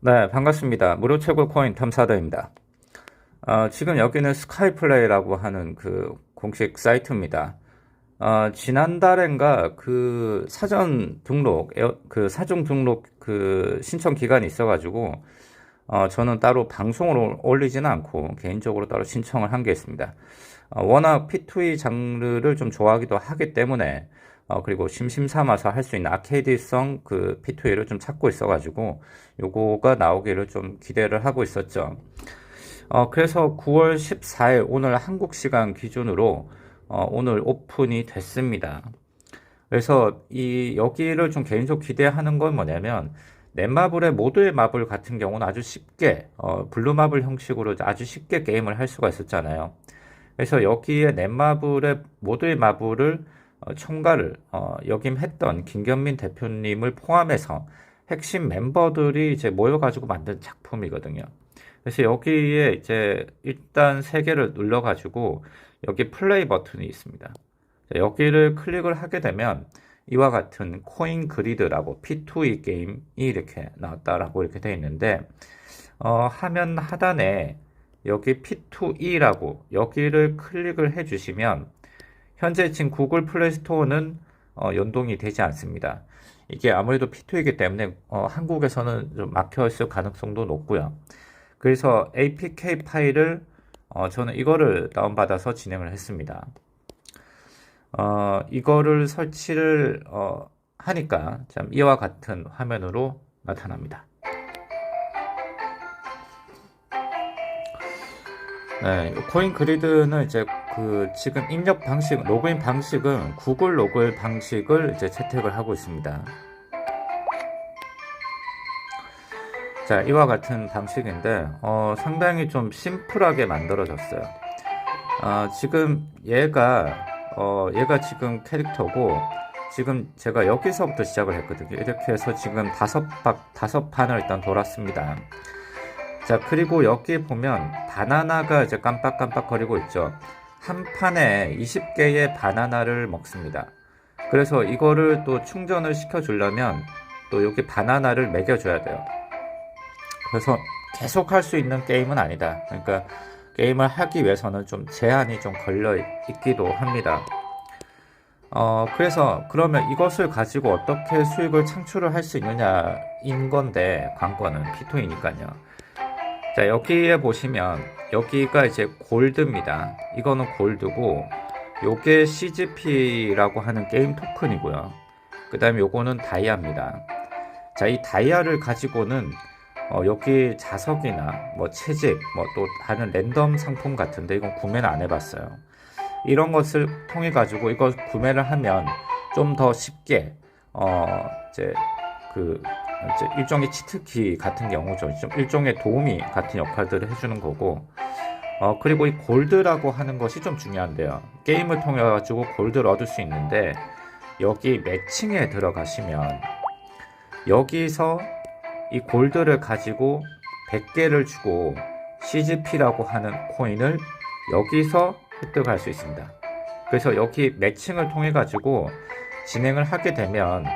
네, 반갑습니다. 무료 최고 코인 탐사다입니다. 어, 지금 여기는 스카이플레이라고 하는 그 공식 사이트입니다. 어, 지난달엔가 그 사전 등록, 에어- 그 사중 등록 그 신청 기간이 있어가지고, 어, 저는 따로 방송으로 올리지는 않고 개인적으로 따로 신청을 한 게 있습니다. 어, 워낙 P2E 장르를 좀 좋아하기도 하기 때문에, 어, 그리고 심심 삼아서 할 수 있는 아케이드성 그 P2E를 좀 찾고 있어가지고, 요거가 나오기를 좀 기대를 하고 있었죠. 어, 그래서 9월 14일 오늘 한국 시간 기준으로 어, 오늘 오픈이 됐습니다. 그래서 이 여기를 좀 개인적으로 기대하는 건 뭐냐면 넷마블의 모두의 마블 같은 경우는 아주 쉽게 어, 블루마블 형식으로 아주 쉽게 게임을 할 수가 있었잖아요. 그래서 여기에 넷마블의 모두의 마블을 어, 첨가를 어, 역임했던 김견민 대표님을 포함해서 핵심 멤버들이 이제 모여가지고 만든 작품이거든요. 그래서 여기에 이제 일단 세 개를 눌러가지고 여기 플레이 버튼이 있습니다. 자, 여기를 클릭을 하게 되면 이와 같은 코인 그리드라고 P2E 게임이 이렇게 나왔다라고 이렇게 되어 있는데 어, 화면 하단에 여기 P2E라고 여기를 클릭을 해주시면 현재 지금 구글 플레이 스토어는 어, 연동이 되지 않습니다. 이게 아무래도 P2이기 때문에 어, 한국에서는 좀 막혀 있을 가능성도 높고요. 그래서 APK 파일을 어, 저는 이거를 다운받아서 진행을 했습니다. 어, 이거를 설치를 어, 하니까 참 이와 같은 화면으로 나타납니다. 네, 코인 그리드는 이제 그 지금 입력 방식, 로그인 방식은 구글 로그인 방식을 이제 채택을 하고 있습니다. 자, 이와 같은 방식인데, 어, 상당히 좀 심플하게 만들어졌어요. 어, 지금 얘가, 어, 얘가 지금 캐릭터고, 지금 제가 여기서부터 시작을 했거든요. 이렇게 해서 지금 다섯 박, 다섯 판을 일단 돌았습니다. 자, 그리고 여기 보면 바나나가 이제 깜빡깜빡거리고 있죠. 한 판에 20개의 바나나를 먹습니다. 그래서 이거를 또 충전을 시켜주려면 또 여기 바나나를 먹여줘야 돼요. 그래서 계속 할 수 있는 게임은 아니다. 그러니까 게임을 하기 위해서는 좀 제한이 좀 걸려 있기도 합니다. 어, 그래서 그러면 이것을 가지고 어떻게 수익을 창출을 할 수 있느냐인 건데, 관건은 피토이니까요. 자, 여기에 보시면 여기가 이제 골드입니다. 이거는 골드고 요게 CGP라고 하는 게임 토큰이고요. 그 다음에 요거는 다이아입니다. 자, 이 다이아를 가지고는 어, 여기 자석이나 뭐 채집, 뭐 또 하는 랜덤 상품 같은데 이건 구매는 안 해봤어요. 이런 것을 통해 가지고 이걸 구매를 하면 좀 더 쉽게 어 이제 그 일종의 치트키 같은 경우죠. 좀 일종의 도우미 같은 역할들을 해주는 거고. 어 그리고 이 골드라고 하는 것이 좀 중요한데요. 게임을 통해 가지고 골드를 얻을 수 있는데 여기 매칭에 들어가시면 여기서 이 골드를 가지고 100개를 주고 CGP라고 하는 코인을 여기서 획득할 수 있습니다. 그래서 여기 매칭을 통해 가지고 진행을 하게 되면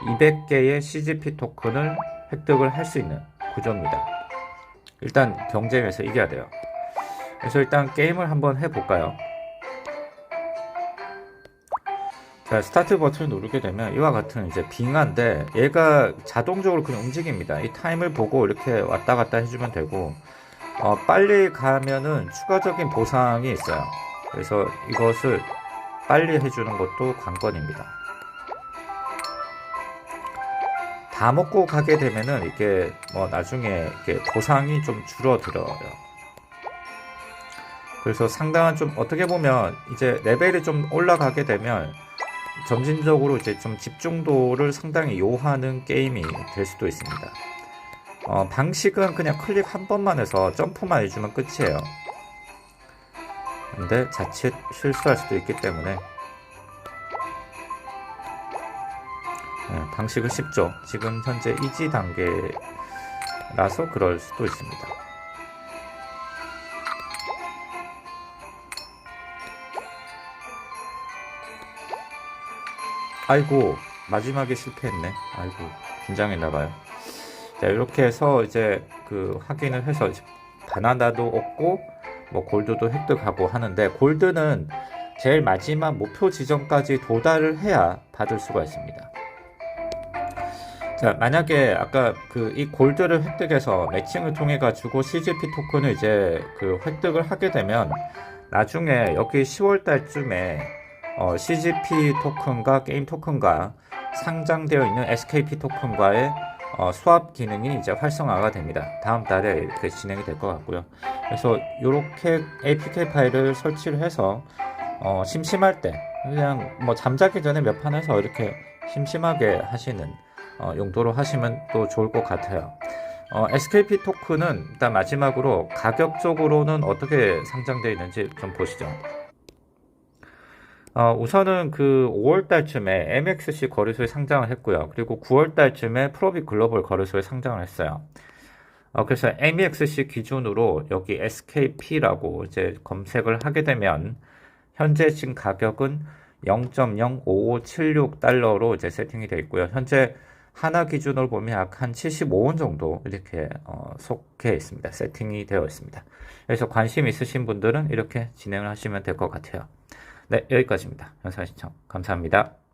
200개의 CGP 토큰을 획득을 할 수 있는 구조입니다. 일단 경쟁에서 이겨야 돼요. 그래서 일단 게임을 한번 해볼까요? 자, 스타트 버튼을 누르게 되면 이와 같은 이제 빙하인데 얘가 자동적으로 그냥 움직입니다. 이 타임을 보고 이렇게 왔다 갔다 해주면 되고 어, 빨리 가면은 추가적인 보상이 있어요. 그래서 이것을 빨리 해주는 것도 관건입니다. 다 먹고 가게 되면은 이게 뭐 나중에 이렇게 보상이 좀 줄어들어요. 그래서 상당한 좀 어떻게 보면 이제 레벨이 좀 올라가게 되면 점진적으로 이제 좀 집중도를 상당히 요하는 게임이 될 수도 있습니다. 어, 방식은 그냥 클릭 한 번만 해서 점프만 해주면 끝이에요. 근데 자칫 실수할 수도 있기 때문에 방식은 쉽죠. 지금 현재 이지 단계라서 그럴 수도 있습니다. 아이고 마지막에 실패했네. 아이고 긴장했나봐요. 자, 이렇게 해서 이제 그 확인을 해서 바나나도 얻고 뭐 골드도 획득하고 하는데 골드는 제일 마지막 목표 지점까지 도달을 해야 받을 수가 있습니다. 자, 만약에 아까 그 이 골드를 획득해서 매칭을 통해 가지고 CGP 토큰을 이제 그 획득을 하게 되면 나중에 여기 10월 달쯤에 어, CGP 토큰과 게임 토큰과 상장되어 있는 SKP 토큰과의 어, 수합 기능이 이제 활성화가 됩니다. 다음 달에 이렇게 진행이 될 것 같고요. 그래서 이렇게 APK 파일을 설치를 해서 어, 심심할 때 그냥 뭐 잠자기 전에 몇 판 해서 이렇게 심심하게 하시는 어, 용도로 하시면 또 좋을 것 같아요. 어, SKP 토큰은 일단 마지막으로 가격적으로는 어떻게 상장되어 있는지 좀 보시죠. 어, 우선은 그 5월 달쯤에 MXC 거래소에 상장을 했고요. 그리고 9월 달쯤에 프로비 글로벌 거래소에 상장을 했어요. 어, 그래서 MEXC 기준으로 여기 SKP라고 이제 검색을 하게 되면 현재 지금 가격은 0.05576달러로 이제 세팅이 되어 있고요. 현재 하나 기준으로 보면 약 한 75원 정도 이렇게 어, 속해 있습니다. 세팅이 되어 있습니다. 그래서 관심 있으신 분들은 이렇게 진행을 하시면 될 것 같아요. 네, 여기까지입니다. 영상 시청 감사합니다.